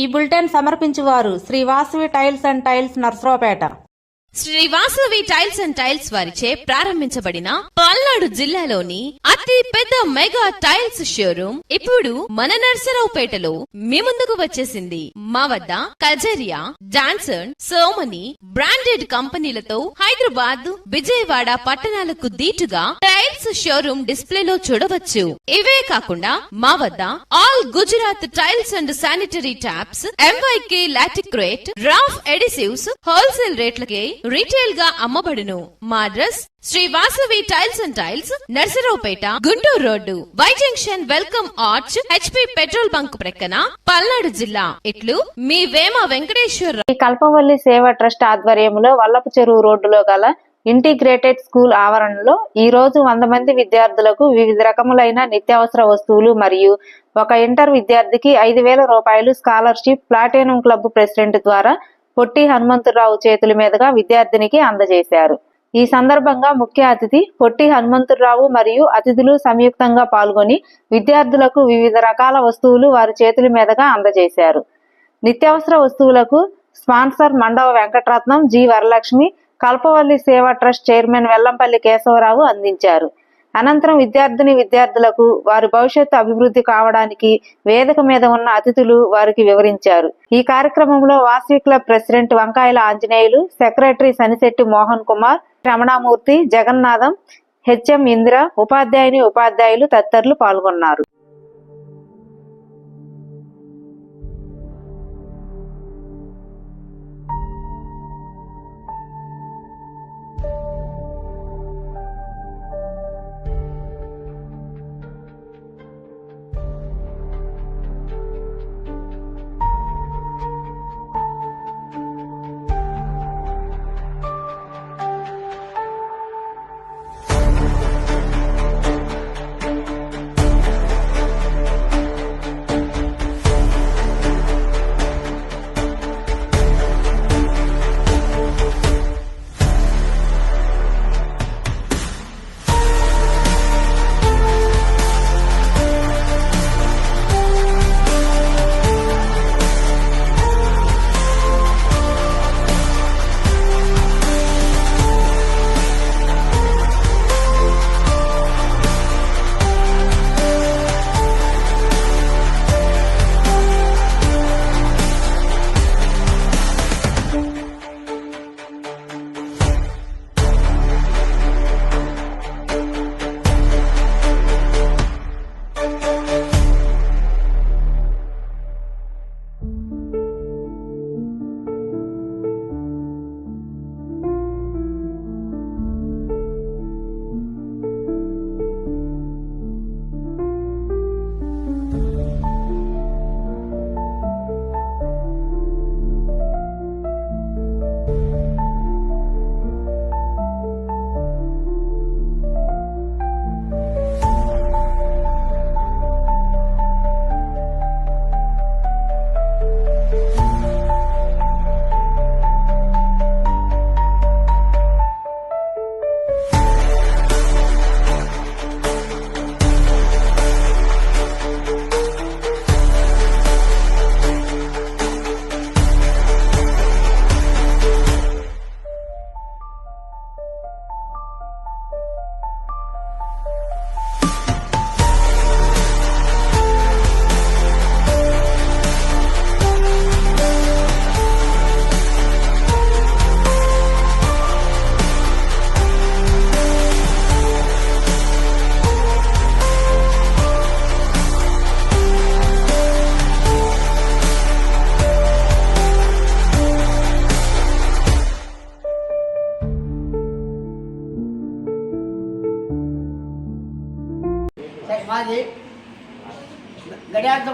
ఈ bulletin సమర్పించువారు Shri Vasavi tiles and tiles Narasaraopet. Shri Vasavi tiles and tiles వారిచే ప్రారంభించబడిన పల్నాడు జిల్లాలోని అతి పెద్ద మెగా టైల్స్ షోరూమ్ ఇప్పుడు మన నర్సరావుపేటలో మీ ముందుకు వచ్చేసింది. మా వద్ద కజరియా డాన్సన్ సోమని బ్రాండెడ్ కంపెనీలతో హైదరాబాద్ విజయవాడ పట్టణాలకు దీటుగా టైల్స్ షోరూమ్ డిస్ప్లేలో చూడవచ్చు. ఇవే కాకుండా మా వద్ద all Gujarat tiles and sanitary taps MYK Laticrete Roff adhesives wholesale రేట్లకే రీటైల్గా అమ్మబడును. మా address Shri Vasavi tiles and tiles Narasaraopet Guntur road Y junction welcome arch HP petrol bunk ప్రక్కన పల్నాడు జిల్లా. ఇట్లు మీ వేమ వెంకటేశ్వర కల్పవల్లి సేవ ట్రస్ట్ ఆధ్వర్యంలో వల్లపు చెరువు రోడ్డులో గల ఇంటిగ్రేటెడ్ స్కూల్ ఆవరణలో ఈ రోజు వంద మంది విద్యార్థులకు వివిధ రకములైన నిత్యావసర వస్తువులు మరియు ఒక ఇంటర్ విద్యార్థికి ఐదు వేల రూపాయలు స్కాలర్షిప్ ప్లాటినం క్లబ్ ప్రెసిడెంట్ ద్వారా పొట్టి హనుమంతరావు చేతుల మీదుగా విద్యార్థినికి అందజేశారు. ఈ సందర్భంగా ముఖ్య అతిథి పొట్టి హనుమంతరావు మరియు అతిథులు సంయుక్తంగా పాల్గొని విద్యార్థులకు వివిధ రకాల వస్తువులు వారి చేతుల మీదుగా అందజేశారు. నిత్యావసర వస్తువులకు sponsor Mandava Venkataratnam G Varalakshmi Kalpavalli Seva Trust chairman Vellampalli Keshavarao అందించారు. అనంతరం విద్యార్థిని విద్యార్థులకు వారి భవిష్యత్తు అభివృద్ధి కావడానికి వేదిక మీద ఉన్న అతిథులు వారికి వివరించారు. ఈ కార్యక్రమంలో Vasavi Club president Vankayala Anjaneyulu secretary Sanisetti Mohan Kumar Ramanamurthy Jagannatham HM Indira ఉపాధ్యాయుని ఉపాధ్యాయులు తదితరులు పాల్గొన్నారు.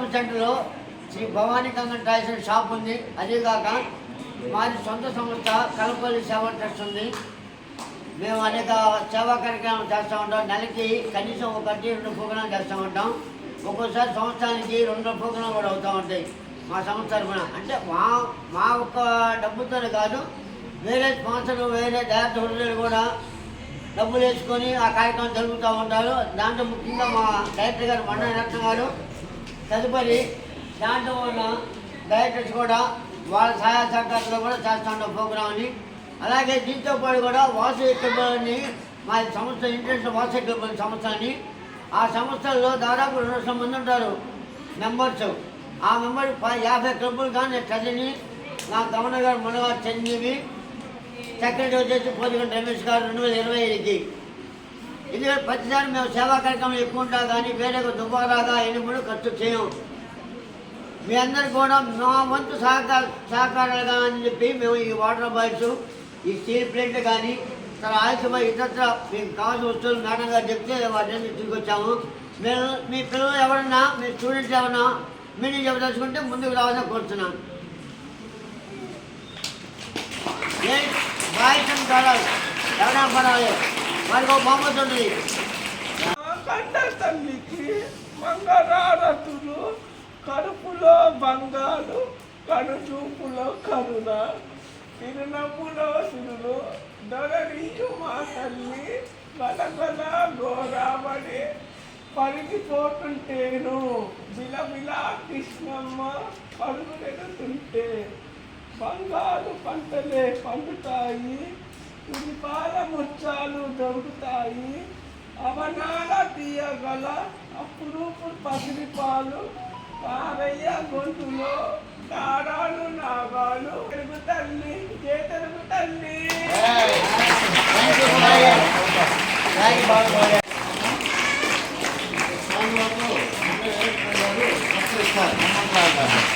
గడియార్థం సెంటర్లో Shri Bhavani Kangan toys and shop ఉంది. అదేకాక మాది సొంత సంస్థ కలపల్లి సేవా ట్రస్ట్ ఉంది. మేము అనేక సేవా కార్యక్రమాలు చేస్తూ ఉంటాం. నెలకి కనీసం ఒకటి రెండు ప్రోగ్రాం చేస్తూ ఉంటాం. ఒక్కోసారి సంవత్సరానికి రెండు ప్రోగ్రాం కూడా అవుతూ ఉంటాయి మా సంస్థ తరఫున. అంటే మా మా ఒక్క డబ్బుతోనే కాదు వేరే స్పాన్సర్లు వేరే డైరెక్టర్లు కూడా డబ్బులు వేసుకొని ఆ కార్యక్రమం జరుపుతూ ఉంటారు. దాంట్లో ముఖ్యంగా మా డైరెక్టర్ గారు మండల రత్న గారు తదుపరి దాంట్లో ఉన్న డైరెక్టర్స్ కూడా వాళ్ళ సహాయ సహకారంలో కూడా చేస్తూ ప్రోగ్రామ్ని అలాగే దీంతో పాటు కూడా వాసు ఎక్కబోని మా సంస్థ ఇంటర్నేషనల్ వాసు ఎక్కబోని సంస్థ అని. ఆ సంస్థల్లో దాదాపు రెండు లక్షల మంది ఉంటారు మెంబర్స్ ఆ మెంబర్ యాభై క్లబ్బులు కానీ చదివి నా గవర్నర్ గారు మునగారు చిరంజీవి సెక్రటరీ వచ్చేసి పోతిగంట రమేష్ గారు రెండు వేల ఇరవై ఐదుకి ఎందుకంటే ప్రతిసారి మేము సేవా కార్యక్రమం ఎక్కువ ఉంటా కానీ వేరే దుబారాగా ఎనిమిది ఖర్చు చేయం. మీ అందరికి కూడా మా వంతు సహకార సహకారాలుగా అని చెప్పి మేము ఈ వాటర్ బాయిల్స్ ఈ స్టీల్ ప్లేట్లు కానీ తన ఆయుషమై ఇతర మీకు కావాల్సిన వస్తువులు మేడం గారు చెప్తే వాటిని తీసుకొచ్చాము. మీరు మీ పిల్లలు ఎవరన్నా మీ స్టూడెంట్స్ ఎవరన్నా మీరు చెప్పదలుచుకుంటే ముందుకు రావాలని కోరుతున్నాను. ఏ బాయ్స్ అండ్ గర్ల్స్ ఎవరైనా పర్వాలేదు. వారికి ఒక బహుమతి ఉంటుంది కండ తల్లికి మంగళారతులు కడుపులో బంగారు కనుచూపులో కరుణ తిరునవ్వులో సిరులు దొరనీయు మా తల్లి గలగల గోరాబడి పరిగిపోతుంటేను బిలబిలా కృష్ణమ్మ పరుగులెడుతుంటే బంగారు పంటలే పండుతాయి పాల ముత్యాలు దొరుకుతాయి. అవనాల తీయగల అపురూపు పసిరి పాలు కారయ్య గొంతులో కారాలు నాగాలు. తెలుగు తల్లి జయ తెలుగు తల్లి? Thank you.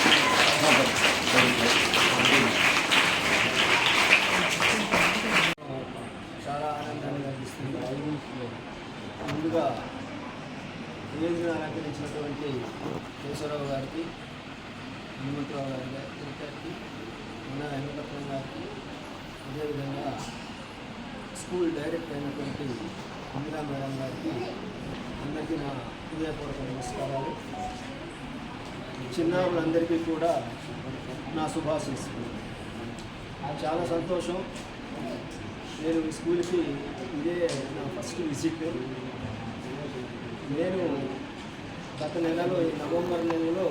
చాలా ఆనందాన్ని కలిగిస్తుంది ముందుగా నివేదికను అలంకరించినటువంటి కేశవరావు గారికి హనుమంతరావు గారి గారి గారికి ఉన్న వెంకటరత్నం గారికి అదేవిధంగా స్కూల్ డైరెక్టర్ అయినటువంటి ఇందిరా మేడం గారికి అందరికీ నా హృదయపూర్వక నమస్కారాలు అందరికీ కూడా నా శుభాశిస్తుంది చాలా సంతోషం. నేను ఈ స్కూల్కి ఇదే నా ఫస్ట్ విజిట్. నేను గత నెలలో ఈ నవంబర్ నెలలో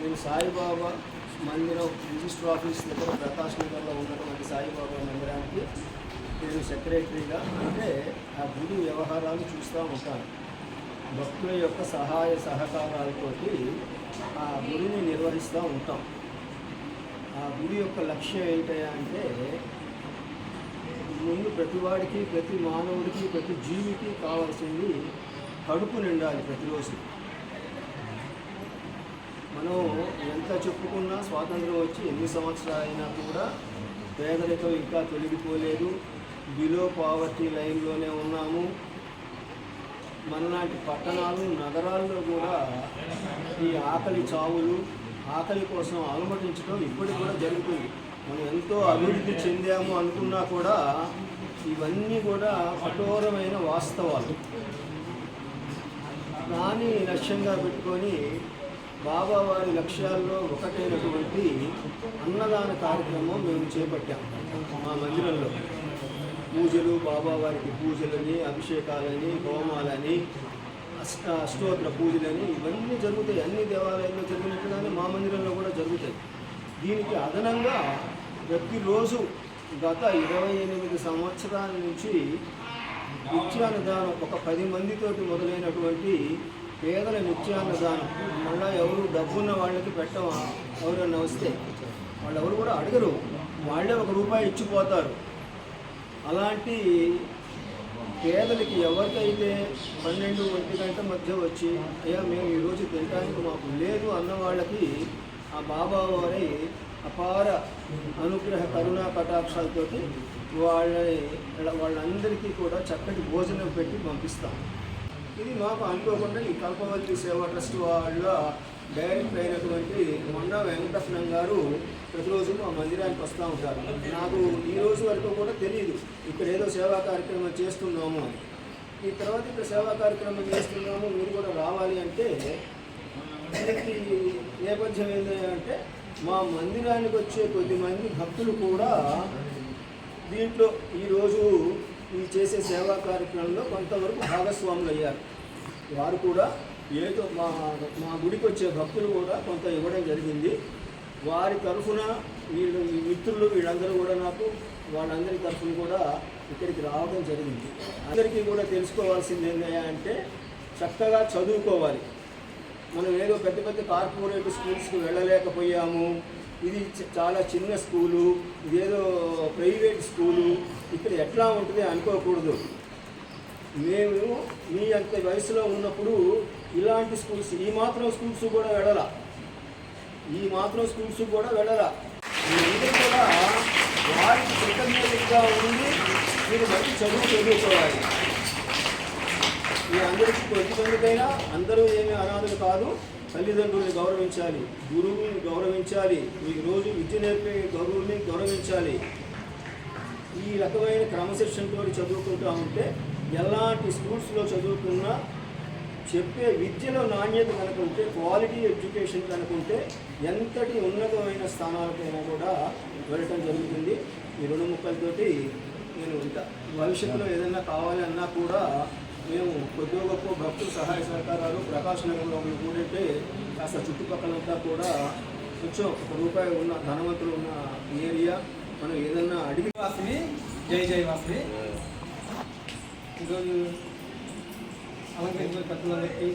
నేను సాయిబాబా మందిరం రిజిస్టర్ ఆఫీస్ దగ్గర ప్రకాష్ నగర్లో ఉన్నటువంటి సాయిబాబా మందిరానికి నేను సెక్రటరీగా అంటే ఆ గుడి వ్యవహారాలు చూస్తూ ఉంటాను. భక్తుల యొక్క సహాయ సహకారాలతోటి ఆ గుడిని నిర్వహిస్తూ ఉంటాం. ఆ గుడి యొక్క లక్ష్యం ఏంటయ్యా అంటే ముందు ప్రతివాడికి ప్రతి మానవుడికి ప్రతి జీవికి కావాల్సింది కడుపు నిండాలి ప్రతిరోజు. మనం ఎంత చెప్పుకున్నా స్వాతంత్రం వచ్చి ఎన్ని సంవత్సరాలు అయినా కూడా పేదరికం ఇంకా తొలగిపోలేదు. బిలో పావర్టీ లైన్లోనే ఉన్నాము. మనలాంటి పట్టణాలు నగరాల్లో కూడా ఈ ఆకలి చావులు ఆకలి కోసం అలమటించడం ఇప్పటికి కూడా జరుగుతుంది. మనం ఎంతో అభివృద్ధి చెందాము అనుకున్నా కూడా ఇవన్నీ కూడా కఠోరమైన వాస్తవాలు. దాన్ని లక్ష్యంగా పెట్టుకొని బాబా వారి లక్ష్యాల్లో ఒకటైనటువంటి అన్నదాన కార్యక్రమం మేము చేపట్టాం మా మందిరంలో. పూజలు బాబా వారికి పూజలని అభిషేకాలని హోమాలని అష్ట అష్టోత్తర పూజలని ఇవన్నీ జరుగుతాయి. అన్ని దేవాలయాల్లో జరిగినట్టుగానే మా మందిరంలో కూడా జరుగుతాయి. దీనికి అదనంగా ప్రతిరోజు గత ఇరవై ఎనిమిది సంవత్సరాల నుంచి నిత్యాన్నదానం ఒక పది మందితోటి మొదలైనటువంటి పేదల నిత్యాన్నదానం మళ్ళా ఎవరు డబ్బున్న వాళ్ళకి పెట్టవా? ఎవరన్నా వస్తే వాళ్ళు ఎవరు కూడా అడగరు. వాళ్ళే ఒక రూపాయి ఇచ్చిపోతారు. అలాంటి పేదలకి ఎవరికైతే పన్నెండు ఒంటి గంట మధ్య వచ్చి అయ్యా మేము ఈరోజు తినడానికి మాకు లేదు అన్న వాళ్ళకి ఆ బాబా వారి అపార అనుగ్రహ కరుణా కటాక్షాలతోటి వాళ్ళని వాళ్ళందరికీ కూడా చక్కటి భోజనం పెట్టి పంపిస్తాం. ఇది మాకు అనుకోకుండా ఈ కల్పవల్లి సేవా ట్రస్ట్ వాళ్ళ డైరెక్టర్ అయినటువంటి మొండ వెంకటరత్నం గారు ప్రతిరోజు మా మందిరానికి వస్తూ ఉంటారు. నాకు ఈ రోజు వరకు కూడా తెలియదు ఇక్కడ ఏదో సేవా కార్యక్రమం చేస్తున్నాము అని. ఈ తర్వాత ఇక్కడ సేవా కార్యక్రమం చేస్తున్నాము మీరు కూడా రావాలి అంటే దీనికి నేపథ్యం ఏంటి అంటే మా మందిరానికి వచ్చే కొద్దిమంది భక్తులు కూడా దీంట్లో ఈరోజు ఈ చేసే సేవా కార్యక్రమంలో కొంతవరకు భాగస్వాములు అయ్యారు వారు కూడా ఏదో మా మా గుడికి వచ్చే భక్తులు కూడా కొంత ఇవ్వడం జరిగింది. వారి తరఫున వీళ్ళు మిత్రులు వీళ్ళందరూ కూడా నాకు వాళ్ళందరి తరఫున కూడా ఇక్కడికి రావడం జరిగింది. అందరికీ కూడా తెలుసుకోవాల్సింది ఏంటంటే అంటే చక్కగా చదువుకోవాలి. మనం ఏదో పెద్ద పెద్ద కార్పొరేట్ స్కూల్స్కి వెళ్ళలేకపోయాము. ఇది చాలా చిన్న స్కూలు ఇదేదో ప్రైవేట్ స్కూలు ఇక్కడ ఎట్లా ఉంటుంది అనుకోకూడదు. మేము మీ అంత వయసులో ఉన్నప్పుడు ఇలాంటి స్కూల్స్ ఈ మాత్రం స్కూల్స్ కూడా వెళ్ళాల. ఈ మాత్రం స్కూల్స్ కూడా వెళ్ళాలి. మీరందరూ కూడా వారికి కృతజ్ఞతగా ఉండి మీరు మంచి చదువు చదువుకోవాలి. మీ అందరికీ ప్రతిబంధకైనా అందరూ ఏమీ అనాథులు కాదు తల్లిదండ్రుల్ని గౌరవించాలి గురువుని గౌరవించాలి మీకు రోజు విద్య నేర్పే గురువుని గౌరవించాలి. ఈ రకమైన క్రమశిక్షణతో చదువుకుంటూ ఉంటే ఎలాంటి స్కూల్స్లో చదువుకున్నా చెప్పే విద్యలో నాణ్యత కనుకుంటే క్వాలిటీ ఎడ్యుకేషన్ కనుకుంటే ఎంతటి ఉన్నతమైన స్థానాలకైనా కూడా వెళ్ళటం జరుగుతుంది. ఈ రెండు ముక్కలతోటి నేను ఉంటా. భవిష్యత్తులో ఏదైనా కావాలి అన్నా కూడా మేము కొద్దిగా గొప్ప భక్తుల సహాయ సహకారాలు ప్రకాశ నగరంలో కూడంటే కాస్త చుట్టుపక్కలంతా కూడా కొంచెం ఒక రూపాయి ఉన్న ధనవంతులు ఉన్న ఏరియా. మనం ఏదన్నా అడిగి వాసిని జై జై వాసిని. ఈరోజు అలంకరించిన పెద్దలందరికీ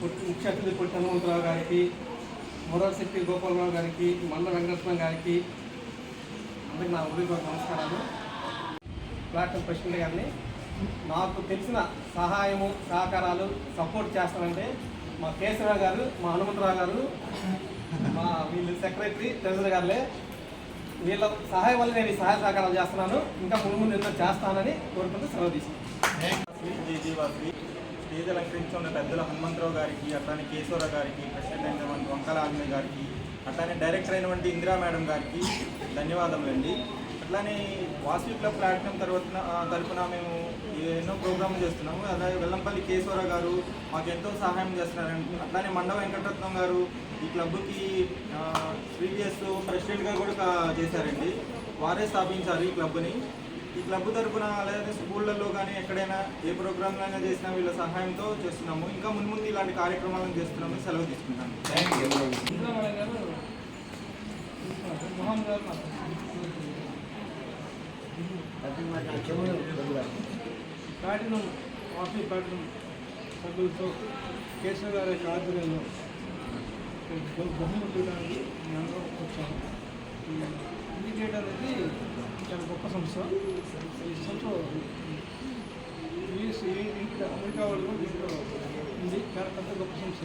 పుట్టి- ముఖ్య అతిథి పొట్టి హనుమంతరావు గారికి మొదటి గోపాలరావు గారికి మండల వెంకటరత్నం గారికి అందరికీ నా ఉదయపూర్వక నమస్కారాలు. ప్లాట్ఫామ్ ప్రెసిడెంట్ గారిని నాకు తెలిసిన సహాయము సహకారాలు సపోర్ట్ చేస్తానంటే మా కేశవరావు గారు మా హనుమంతరావు గారు మా వీళ్ళు సెక్రటరీ ట్రెజరర్ గారులే వీళ్ళ సహాయం వల్ల నేను ఈ సహాయ సహకారాలు చేస్తున్నాను. ఇంకా ముందు ముందు ఎన్నో చేస్తానని కోరుకుంటూ సెలవు తీసుకుంటాను స్టేజ్ అలంకరించి ఉన్న పెద్దల హనుమంతరావు గారికి అట్లానే కేశవరావు గారికి ప్రెసిడెంట్ అయినటువంటి వంకల ఆంజనేయ గారికి అట్లానే డైరెక్టర్ అయినటువంటి ఇందిరా మేడం గారికి ధన్యవాదములండి అట్లానే వాసవి క్లబ్ ప్లాట్ఫామ్ తర్వాత తరఫున మేము ఎన్నో ప్రోగ్రాంలు చేస్తున్నాము. అలాగే వెల్లంపల్లి కేశవరావు గారు మాకు ఎంతో సహాయం చేస్తున్నారండి అట్లానే మండవ వెంకటరత్నం గారు ఈ క్లబ్కి ప్రెసిడెంట్గా కూడా చేశారండి. వారే స్థాపించారు ఈ క్లబ్ని. ఈ క్లబ్ తరపున అలాగే స్కూళ్ళల్లో కానీ ఎక్కడైనా ఏ ప్రోగ్రామ్ అయినా చేసినా వీళ్ళ సహాయంతో చేస్తున్నాము. ఇంకా మున్ముందు ఇలాంటి కార్యక్రమాలను చేస్తున్నాము సెలవు తీసుకుంటాను. ప్లాటినం కాఫీ ప్లాటినం సభ్యులతో కేశవ గారి ఆధ్వర్యంలో బహు- బహుమతులు మేము వచ్చాము ఈ ఇండికేటర్ అనేది చాలా గొప్ప సంస్థ. ఈ సంస్థ యూఎస్ ఇంకా అమెరికా వాళ్ళు కూడా దీంట్లో ఉంది. చాలా పెద్ద గొప్ప సంస్థ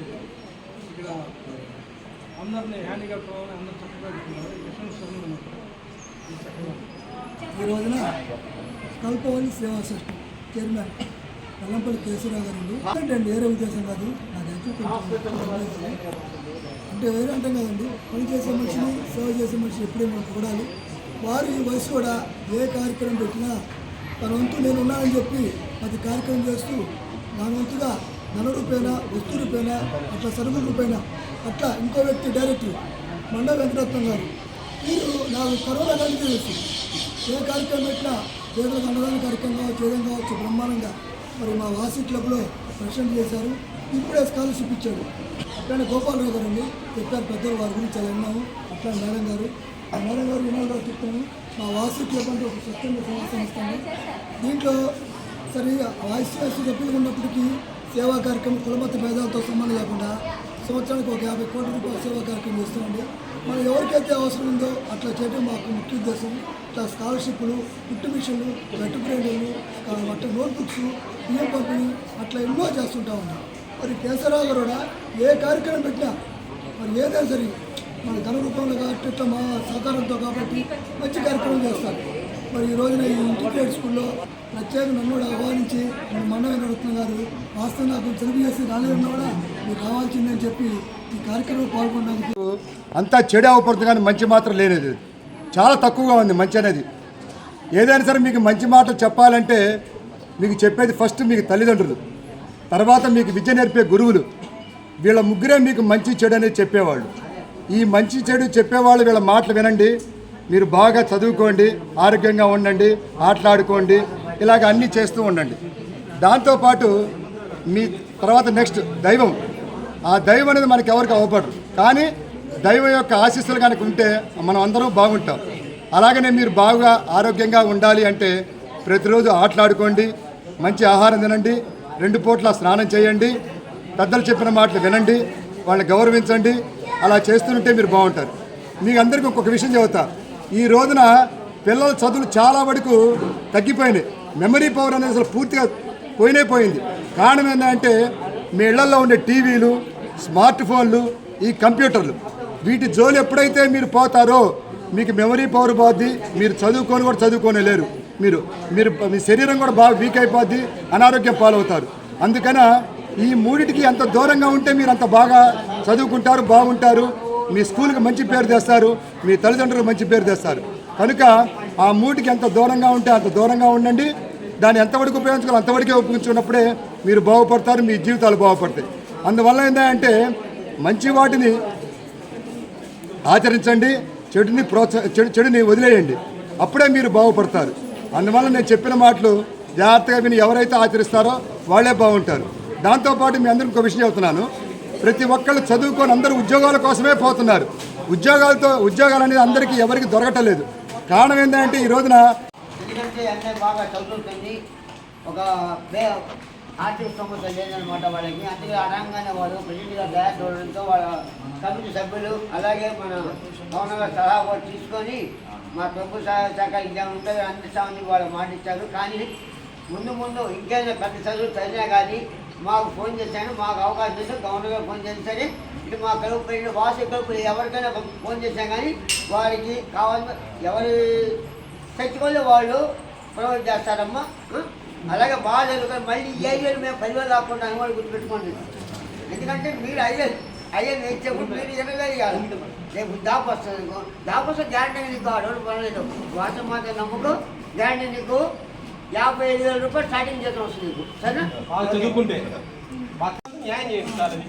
ఇక్కడ అందరినీ హ్యాండిక్యాప్ కావాలని అందరూ చక్కగా పెట్టుకున్నారు యశ్వంత్ ఈ చక్కగా. ఈ రోజున కల్పవల్లి సేవా సృష్టి చైర్మన్ కల్లంపల్లి కేశవరావు గారు అండి అంటే వేరే ఉద్దేశం కాదు. నా దగ్గర అంటే వేరే అంటాం కదండి పని చేసే మనిషిని సేవ చేసే మనిషిని ఎప్పుడే మనం చూడాలి. వారు ఈ వయసు కూడా ఏ కార్యక్రమం పెట్టినా తన వంతు నేను ఉన్నానని చెప్పి ప్రతి కార్యక్రమం చేస్తూ నా వంతుగా ధన రూపేణ వస్తు రూపేణ అట్లా సరుకుల రూపేణ అట్లా ఇంకో వ్యక్తి డైరెక్టర్ మండ వెంకటరత్నం గారు. వీరు నాకు కరోనా కానీ తెలుసు. ఏ కార్యక్రమం పెట్టినా పేదలకు అన్నదాన కార్యక్రమం కావచ్చు ఏదైనా కావచ్చు బ్రహ్మాండంగా. మరి మా వాసి క్లబ్లో ప్రెసిడెంట్ చేశారు. ఇప్పుడే స్కాలర్షిప్ ఇచ్చాడు అట్లానే గోపాలరావు గారు అండి చెప్పారు పెద్దలు వారి గురించి చాలా విన్నాము. అట్లా మేడం గారు ఆ మేడం గారు వినాలని చెప్తాను మా వాసు క్లబ్ అంటే ఒక స్వచ్ఛంద సేవా సంస్థ దీంట్లో సరే వాయిస్ సభ్యులు ఉన్నప్పటికీ సేవా కార్యక్రమం కులమత భేదాలతో సంబంధం లేకుండా సంవత్సరానికి ఒక యాభై కోట్ల రూపాయల సేవా కార్యక్రమం చేస్తామండి. మనం ఎవరికైతే అవసరం ఉందో అట్లా చేయడం మాకు ముఖ్య ఉద్దేశం. ఇట్లా స్కాలర్షిప్లు పుట్టు మిషన్లు వెట్ బ్రేడర్లు అట్లా నోట్బుక్స్ బియ్యం పంపిణీ అట్లా ఎన్నో చేస్తుంటామండి. మరి కేసరావు గారు కూడా ఏ కార్యక్రమం పెట్టినా? మరి ఏదైనా సరే మన ధన రూపంలో కాబట్టి మా సహకారంతో కాబట్టి మంచి కార్యక్రమం చేస్తారు. మరి ఈ రోజున ఈ ఇంటిగ్రేట్ స్కూల్లో ప్రత్యేక నన్ను కూడా ఆహ్వానించి మన మండవ నడుతున్న గారు వాస్తవం నాకు తెలుగు చేసి రాలేదన్నా కూడా మీకు కావాల్సిందని చెప్పి ఈ కార్యక్రమంలో పాల్గొనడానికి అంతా చెడు అవపడుతుంది కానీ మంచి మాత్రం లేనిది. చాలా తక్కువగా ఉంది మంచి అనేది. ఏదైనా సరే మీకు మంచి మాటలు చెప్పాలంటే మీకు చెప్పేది ఫస్ట్ మీకు తల్లిదండ్రులు. తర్వాత మీకు విద్య నేర్పే గురువులు వీళ్ళ ముగ్గురే మీకు మంచి చెడు అనేది చెప్పేవాళ్ళు. ఈ మంచి చెడు చెప్పేవాళ్ళు వీళ్ళ మాటలు వినండి మీరు బాగా చదువుకోండి ఆరోగ్యంగా ఉండండి ఆటలాడుకోండి ఇలాగ అన్నీ చేస్తూ ఉండండి. దాంతోపాటు మీ తర్వాత నెక్స్ట్ దైవం. ఆ దైవం అనేది మనకి ఎవరికి అవ్వపడరు కానీ దైవం యొక్క ఆశీస్సులు కనుక ఉంటే మనం అందరూ బాగుంటాం. అలాగనే మీరు బాగా ఆరోగ్యంగా ఉండాలి అంటే ప్రతిరోజు ఆటలాడుకోండి మంచి ఆహారం తినండి రెండు పూట్ల స్నానం చేయండి. పెద్దలు చెప్పిన మాటలు వినండి. వాళ్ళని గౌరవించండి. అలా చేస్తుంటే మీరు బాగుంటారు. మీకు అందరికీ ఒక్కొక్క విషయం చెబుతా. ఈ రోజున పిల్లల చదువులు చాలా వరకు తగ్గిపోయినాయి. మెమరీ పవర్ అనేది అసలు పూర్తిగా పోయినే పోయింది. కారణం ఏంటంటే మీ ఇళ్ళలో ఉండే టీవీలు స్మార్ట్ ఫోన్లు ఈ కంప్యూటర్లు. వీటి జోలు ఎప్పుడైతే మీరు పోతారో మీకు మెమరీ పవర్ పోద్ది. మీరు చదువుకొని కూడా చదువుకోనే లేరు. మీరు మీరు మీ శరీరం కూడా బాగా వీక్ అయిపోద్ది అనారోగ్యం పాలవుతారు. అందుకన ఈ మూడిటికి ఎంత దూరంగా ఉంటే మీరు అంత బాగా చదువుకుంటారు బాగుంటారు. మీ స్కూల్కి మంచి పేరు తెస్తారు మీ తల్లిదండ్రులకు మంచి పేరు తెస్తారు. కనుక ఆ మూటికి ఎంత దూరంగా ఉంటే అంత దూరంగా ఉండండి. దాన్ని ఎంతవరకు ఉపయోగించుకోవాలి అంతవరకే ఉపయోగించుకున్నప్పుడే మీరు బాగుపడతారు మీ జీవితాలు బాగుపడతాయి. అందువల్ల ఏంటంటే మంచి వాటిని ఆచరించండి చెడుని ప్రోత్స చెడు చెడుని వదిలేయండి. అప్పుడే మీరు బాగుపడతారు. అందువల్ల నేను చెప్పిన మాటలు జాగ్రత్తగా విని ఎవరైతే ఆచరిస్తారో వాళ్ళే బాగుంటారు. దాంతోపాటు మీ అందరికీ ఒక విషయం చెబుతున్నాను ప్రతి ఒక్కళ్ళు చదువుకొని అందరూ ఉద్యోగాల కోసమే పోతున్నారు. ఉద్యోగాలతో ఉద్యోగాలు అనేది అందరికీ ఎవరికి దొరకటలేదు. కారణం ఏంటంటే ఈ రోజున బాగా చదువుతుంది ఒక ఆర్థిక స్తోమత లేదనమాట వాళ్ళకి. అందుకే అడంగానే వారు ప్రెసిడెంట్గా తయారు చూడడంతో వాళ్ళ కమిటీ సభ్యులు అలాగే మన గవర్నర్ సలహా కూడా తీసుకొని మా ప్రభుత్వ సహాయ శాఖ ఎగ్జామ్ ఉంటుంది అందిస్తామని వాళ్ళు మాట ఇచ్చారు కానీ ముందు ముందు ఇంకేదైనా పెద్ద చదువు చదివినా కానీ మాకు ఫోన్ చేశాను మాకు అవకాశం ఇస్తే గవర్నర్ ఫోన్ చేసి సరే ఇటు మా కలుపు వాసు కలుపు ఎవరికైనా ఫోన్ చేశాం కానీ వారికి కావాల్సిన ఎవరి చచ్చిపోతే వాళ్ళు ప్రొవైడ్ చేస్తారమ్మా అలాగే బాగా చదువుకొని మళ్ళీ ఈ ఐదేళ్ళు మేము పదివేలు రాకుండా అని వాళ్ళు గుర్తుపెట్టుకోండి. ఎందుకంటే మీరు ఐదేళ్ళు ఐదేళ్ళు వేసేప్పుడు మీరు ఇరవై వేలు ఇవ్వాలి. రేపు దాపు వస్తుంది నీకు దాపు వస్తే గ్యారంటీ నీకు ఆ రోజు పర్లేదు వాసం మాత్రం నమ్మకం. గ్యారంటీ నీకు యాభై ఐదు వేల రూపాయలు స్టార్టింగ్ జీతం వస్తుంది నీకు. సరేనా? చదువుకుంటే. న్యాయం చేయించాలని